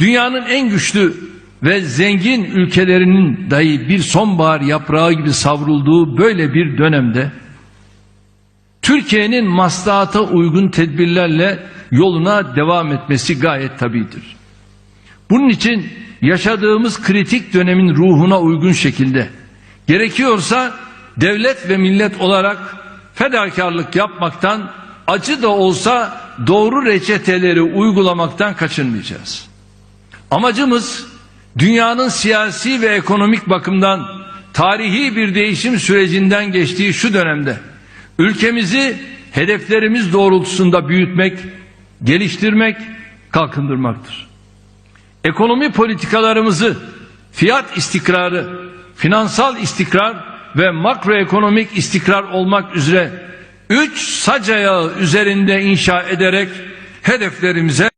Dünyanın en güçlü ve zengin ülkelerinin dahi bir sonbahar yaprağı gibi savrulduğu böyle bir dönemde Türkiye'nin maslahata uygun tedbirlerle yoluna devam etmesi gayet tabidir. Bunun için yaşadığımız kritik dönemin ruhuna uygun şekilde gerekiyorsa devlet ve millet olarak fedakarlık yapmaktan acı da olsa doğru reçeteleri uygulamaktan kaçınmayacağız. Amacımız dünyanın siyasi ve ekonomik bakımdan tarihi bir değişim sürecinden geçtiği şu dönemde ülkemizi hedeflerimiz doğrultusunda büyütmek, geliştirmek, kalkındırmaktır. Ekonomi politikalarımızı fiyat istikrarı, finansal istikrar ve makroekonomik istikrar olmak üzere üç sac ayağı üzerinde inşa ederek hedeflerimize